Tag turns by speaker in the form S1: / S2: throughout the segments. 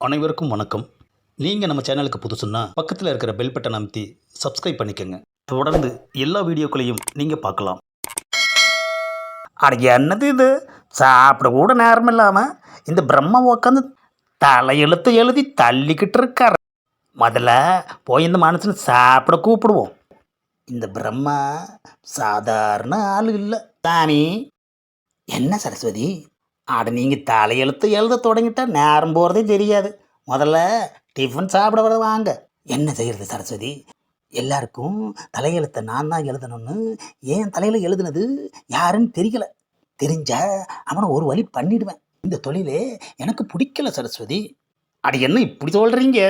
S1: அனைவருக்கும் வணக்கம். நீங்கள் நம்ம சேனலுக்கு புதுசுன்னா பக்கத்தில் இருக்கிற பெல் பட்டன் அமைத்தி சப்ஸ்கிரைப் பண்ணிக்கோங்க. தொடர்ந்து எல்லா வீடியோக்களையும் நீங்கள் பார்க்கலாம்.
S2: அட என்னது இது? சாப்பிட கூட நேரம் இல்லாமல் இந்த பிரம்மா உட்காந்து தலையெழுத்து எழுதி தள்ளிக்கிட்டு இருக்கார். முதல்ல போய் இந்த மனுஷனை சாப்பிட கூப்பிடுவோம். இந்த பிரம்மா சாதாரண ஆள் இல்லை. தானே என்ன சரஸ்வதி? அட நீங்கள் தலையெழுத்து எழுத தொடங்கிட்டா நேரம் போகிறதே தெரியாது. முதல்ல டிஃபன் சாப்பிட வர வாங்க. என்ன செய்கிறது சரஸ்வதி? எல்லாருக்கும் தலையெழுத்தை நான் தான் எழுதணும்னு ஏன் தலையில் எழுதுனது யாருன்னு தெரியல. தெரிஞ்சா அவனை ஒரு வழி பண்ணிடுவேன். இந்த தொழிலே எனக்கு பிடிக்கல சரஸ்வதி. அடி என்ன இப்படி சொல்கிறீங்க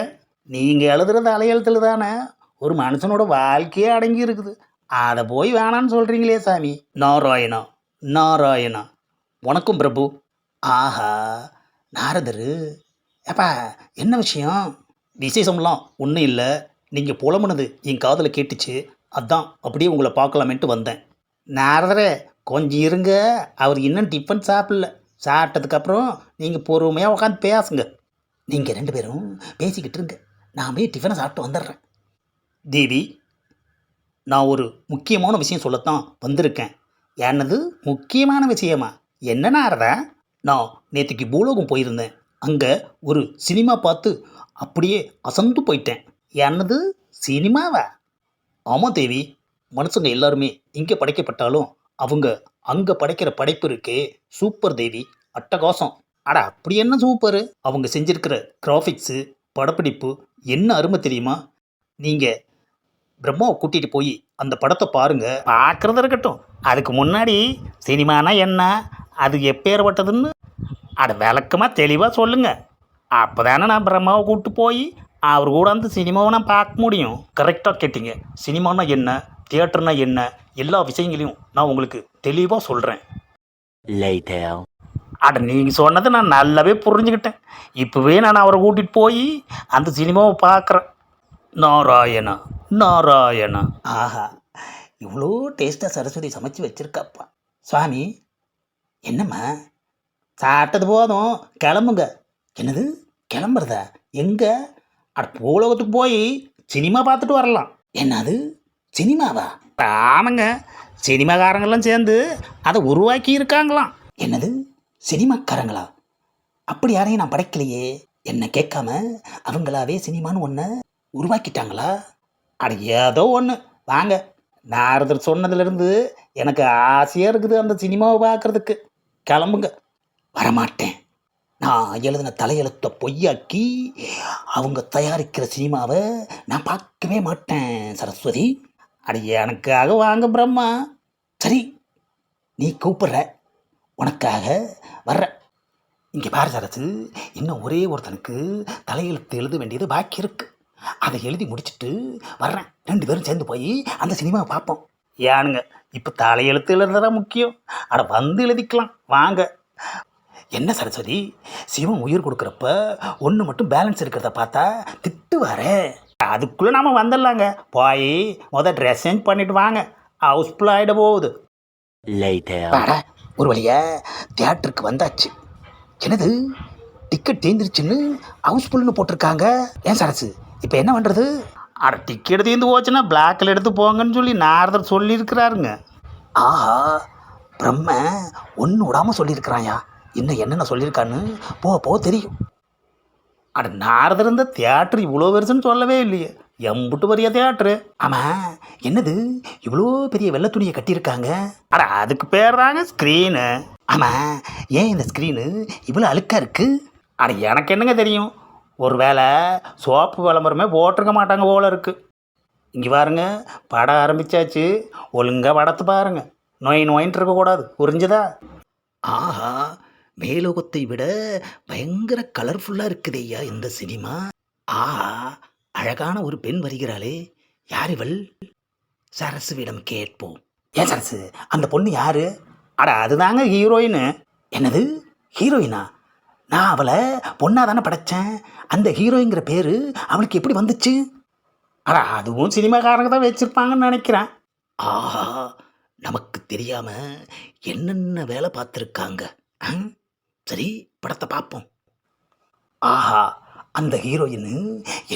S2: நீங்கள் எழுதுறது தலையெழுத்தில் தானே ஒரு மனுஷனோட வாழ்க்கையே அடங்கி இருக்குது. அதை போய் வேணான்னு சொல்கிறீங்களே சாமி. நாராயணா நாராயணா. வணக்கம் பிரபு. ஆஹா நாரதரு. ஏப்பா என்ன விஷயம்? விசேஷம்லாம் ஒன்றும் இல்லை. நீங்கள் புலம்புனது என் காதில் கேட்டுச்சு. அதான் அப்படியே உங்களை பார்க்கலாமேன்ட்டு வந்தேன். நாரதரே கொஞ்சம் இருங்க. அவர் இன்னும் டிஃபன் சாப்பிடல. சாப்பிட்டதுக்கப்புறம் நீங்கள் பொறுமையாக உட்காந்து பேசுங்க. நீங்கள் ரெண்டு பேரும் பேசிக்கிட்டு இருங்க. நான் போய் டிஃபனை சாப்பிட்டு வந்துடுறேன். தேவி நான் ஒரு முக்கியமான விஷயம் சொல்லத்தான் வந்திருக்கேன். என்னது முக்கியமான விஷயமா? என்ன நாரதா? நான் நேற்றுக்கு பூலோகம் போயிருந்தேன். அங்கே ஒரு சினிமா பார்த்து அப்படியே அசந்து போயிட்டேன். என்னது? சினிமாவா? ஆமாம் தேவி. மனுஷங்க எல்லாருமே இங்கே படைக்கப்பட்டாலும் அவங்க அங்கே படைக்கிற படைப்பு இருக்கே. சூப்பர் தேவி. அட்டகாசம். அட அப்படி என்ன சூப்பர் அவங்க செஞ்சிருக்கிற கிராஃபிக்ஸு படப்பிடிப்பு என்ன அருமை தெரியுமா? நீங்கள் பிரம்மாவை கூட்டிகிட்டு போய் அந்த படத்தை பாருங்கள் பார்க்குறது இருக்கட்டும். அதுக்கு முன்னாடி சினிமானா என்ன? அது எப்பேற்பட்டதுன்னு அட விளக்கமாக தெளிவாக சொல்லுங்கள் அப்போ தானே நான் பிரம்மாவை கூப்பிட்டு போய் அவர் கூட அந்த சினிமாவை நான் பார்க்க முடியும். கரெக்டாக கேட்டீங்க. சினிமானா என்ன? தியேட்டர்னா என்ன? எல்லா விஷயங்களையும் நான் உங்களுக்கு தெளிவாக சொல்கிறேன் அட நீங்கள் சொன்னதை நான் நல்லாவே புரிஞ்சுக்கிட்டேன். இப்போவே நான் அவரை கூட்டிகிட்டு போய் அந்த சினிமாவை பார்க்குறேன். நாராயணா நாராயணா. ஆஹா. இவ்வளோ டேஸ்ட்டாக சரஸ்வதி சமைச்சு வச்சிருக்காப்பா. சுவாமி என்னம்மா? சாப்பிட்டது போதும். கிளம்புங்க. என்னது? கிளம்புறதா? எங்கே? அட பூலோகத்துக்கு போய் சினிமா பார்த்துட்டு வரலாம். என்னது? சினிமாவா? ஆமாங்க. சினிமாக்காரங்கெல்லாம் சேர்ந்து அதை உருவாக்கி இருக்காங்களாம். என்னது? சினிமாக்காரங்களா? அப்படி யாரையும் நான் படைக்கலையே. என்னை கேட்காம அவங்களாவே சினிமான்னு ஒன்று உருவாக்கிட்டாங்களா? அட ஏதோ ஒன்று வாங்க. நாரதர் சொன்னதுலேருந்து எனக்கு ஆசையாக இருக்குது அந்த சினிமாவை பார்க்குறதுக்கு. கிளம்புங்க. வரமாட்டேன். நான் எழுதின தலையெழுத்தை பொய்யாக்கி அவங்க தயாரிக்கிற சினிமாவை நான் பார்க்கவே மாட்டேன் சரஸ்வதி. அடி எனக்காக வாங்க பிரம்மா. சரி நீ கூப்பிடுற. உனக்காக வர்ற. இங்கே பாரு சரசு இன்னும் ஒரே ஒருத்தனுக்கு தலையெழுத்து எழுத வேண்டியது பாக்கி இருக்குது அதை எழுதி முடிச்சிட்டு வர்றேன். ரெண்டு பேரும் சேர்ந்து போய் அந்த சினிமாவை பார்ப்போம். ஏனுங்க இப்போ தலையெழுத்து எழுதுறதா முக்கியம். அட வந்து எழுதிக்கலாம் வாங்க. என்ன சரஸ்வதி சிவன் உயிர் கொடுக்குறப்ப ஒன்று மட்டும் பேலன்ஸ் இருக்கிறத பார்த்தா திட்டுவாரே. அதுக்குள்ளே நாம வந்துடலாங்க. போய் முத ட்ரெஸ் சேஞ்ச் பண்ணிட்டு வாங்க. ஹவுஸ்ஃபுல் ஆகிட போகுது. ஒரு வழியா தியேட்டருக்கு வந்தாச்சு. என்னது? டிக்கெட் தீந்துருச்சுன்னு ஹவுஸ்ஃபுல்னு போட்டிருக்காங்க. ஏன் சரசு இப்போ என்ன பண்ணுறது அட டிக்கெட் தீர்ந்து போச்சுன்னா பிளாக்கில் எடுத்து போங்கன்னு சொல்லி நாரதர் சொல்லியிருக்கிறாருங்க. ஆஹா பிரம்ம ஒன்று விடாமல் சொல்லியிருக்கிறாயா? இன்னும் என்னென்ன சொல்லியிருக்கான்னு போக போக தெரியும். அட நாரதர் இந்த தியேட்டர் இவ்வளோ பெருசுன்னு சொல்லவே இல்லையே. எம்புட்டு பெரிய தியேட்டரு ஆமாம் என்னது? இவ்வளோ பெரிய வெள்ளை துணியை கட்டியிருக்காங்க? அட அதுக்கு பேர் தாங்க ஸ்க்ரீனு ஆமாம் ஏன் இந்த ஸ்க்ரீனு இவ்வளோ அழுக்காக இருக்குது அட எனக்கு என்னங்க தெரியும்? ஒருவேளை சோப்பு விளம்பரமே போட்டிருக்க மாட்டாங்க போல இருக்கு. இங்கே பாருங்க படம் ஆரம்பிச்சாச்சு. ஒழுங்காக படத்தை பாருங்க. நோய் நோயின்ட்டு இருக்கக்கூடாது புரிஞ்சுதா? ஆஹா மேலோகத்தை விட பயங்கர கலர்ஃபுல்லாக இருக்குது ஐயா இந்த சினிமா. ஆஹா அழகான ஒரு பெண் வருகிறாளே. யார் இவள்? சரசுவிடம் கேட்போம். ஏன் சரசு? அந்த பொண்ணு யாரு? அட அதுதாங்க ஹீரோயின் என்னது? ஹீரோயினா? நான் அவளை பொண்ணாக தானே படைச்சேன். அந்த ஹீரோயிங்கிற பேர் அவளுக்கு எப்படி வந்துச்சு? அடா அதுவும் சினிமாக்காரங்க தான் வச்சுருப்பாங்கன்னு நினைக்கிறேன். ஆஹா நமக்கு தெரியாமல் என்னென்ன வேலை பார்த்துருக்காங்க? சரி படத்தை பார்ப்போம். ஆஹா அந்த ஹீரோயின்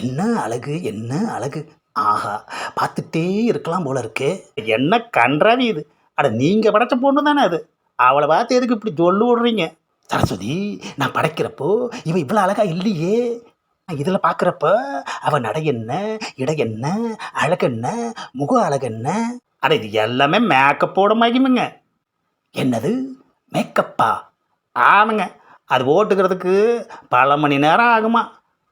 S2: என்ன அழகு என்ன அழகு. ஆஹா பார்த்துட்டே இருக்கலாம் போல இருக்கே.
S3: என்ன கன்றாவி இது. அட நீங்கள் படைச்ச பொண்ணு தானே அது. அவளை பார்த்து எதுக்கு இப்படி சொல்லு விடுறீங்க?
S2: சரஸ்வதி நான் படைக்கிறப்போ இவன் இவ்வளோ அழகாக இல்லையே. இதில் பார்க்குறப்ப அவன் நடை என்ன இடை என்ன அழகென்ன முக அழகென்ன
S3: அட இது எல்லாமே மேக்கப்போட மகிமுங்க.
S2: என்னது? மேக்கப்பா
S3: ஆமாங்க. அது ஓட்டுக்கிறதுக்கு பல மணி நேரம் ஆகுமா?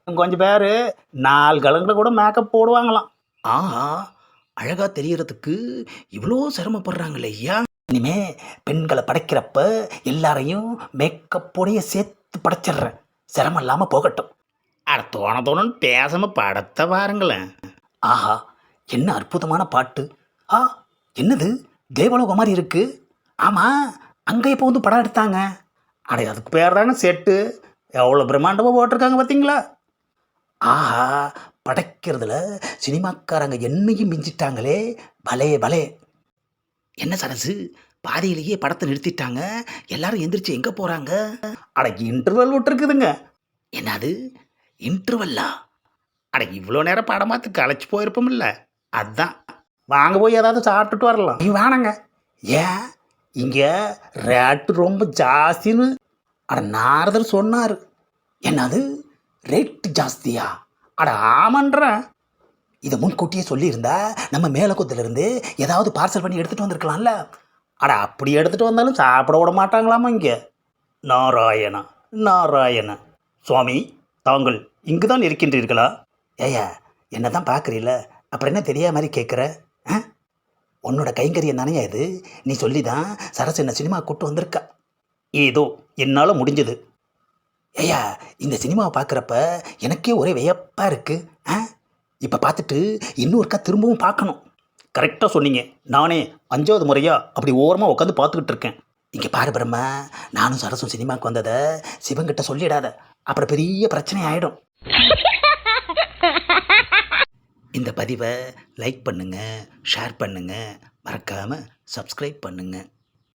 S3: கொஞ்சம் பேர் நாலு கலங்கில் கூட மேக்கப் போடுவாங்களாம்.
S2: ஆஹா அழகாக தெரியறதுக்கு இவ்வளோ சிரமப்படுறாங்களே ஐயா. இனிமே பெண்களை படைக்கிறப்ப எல்லாரையும் மேக்கப்போடைய சேர்த்து படைச்சிடுறேன். சிரமம் இல்லாமல் போகட்டும்.
S3: அட தோண தோணுன்னு பேசாமல் படத்தை பாருங்களேன்.
S2: ஆஹா என்ன அற்புதமான பாட்டு. ஆ என்னது? தேவலோகம் மாதிரி இருக்கு. ஆமாம் அங்கே இப்போ வந்து படம் எடுத்தாங்க.
S3: அட அதுக்கு பேர் தாங்க செட்டு. எவ்வளோ பிரம்மாண்டமாக போட்டிருக்காங்க பார்த்தீங்களா?
S2: ஆஹா படைக்கிறதுல சினிமாக்காரங்க என்னையும் மிஞ்சிட்டாங்களே. பலே பலே. என்ன சரசு? பாதியிலேயே படத்தை நிறுத்திட்டாங்க. எல்லாரும் எந்திரிச்சு எங்கே போகிறாங்க
S3: அட இன்டர்வல் விட்டுருக்குதுங்க.
S2: என்னது? இன்டர்வல்லா
S3: அட இவ்வளோ நேரம் படமாத்து பார்த்து களைச்சி போயிருப்போம்ல அதுதான் வாங்க போய் ஏதாவது சாப்பிட்டுட்டு வரலாம்.
S2: நீ வேணாங்க ஏன் இங்கே ரேட்டு ரொம்ப ஜாஸ்தின்னு. அட நாரதர் சொன்னார். என்னது? ரேட்டு ஜாஸ்தியா?
S3: அட ஆமன்றேன்.
S2: இதை முன்கூட்டியே சொல்லியிருந்தா நம்ம மேலக்குத்திலிருந்து ஏதாவது பார்சல் பண்ணி எடுத்துகிட்டு வந்திருக்கலாம்ல.
S3: அட அப்படி எடுத்துகிட்டு வந்தாலும் சாப்பிட விட மாட்டாங்களாமா இங்கே? நாராயணா நாராயணா. சுவாமி தாங்கள் இங்கு தான் இருக்கின்றீர்களா?
S2: ஏயா என்ன தான் பார்க்குறீல்ல? அப்புறம் என்ன தெரியாத மாதிரி கேட்குற ஆ? உன்னோட கைங்கரியம் தானே இது? நீ சொல்லி தான் சரசு என்ன சினிமா கூட்டு வந்திருக்கா.
S3: ஏதோ என்னால் முடிஞ்சது.
S2: ஏயா இந்த சினிமாவை பார்க்குறப்ப எனக்கே ஒரே வியப்பாக இருக்குது ஆ? இப்போ பார்த்துட்டு இன்னொருக்கா திரும்பவும் பார்க்கணும்.
S3: கரெக்டாக சொன்னீங்க. நானே அஞ்சாவது முறையாக அப்படி ஓரமாக உட்காந்து பார்த்துக்கிட்டு இருக்கேன்.
S2: இங்கே பாரு பிரம்மா நானும் சரசும் சினிமாவுக்கு வந்ததை சிவங்கிட்ட சொல்லிடாத. அப்புறம் பெரிய பிரச்சனை ஆகிடும் இந்த பதிவை லைக் பண்ணுங்கள் ஷேர் பண்ணுங்கள் மறக்காமல் சப்ஸ்கிரைப் பண்ணுங்கள்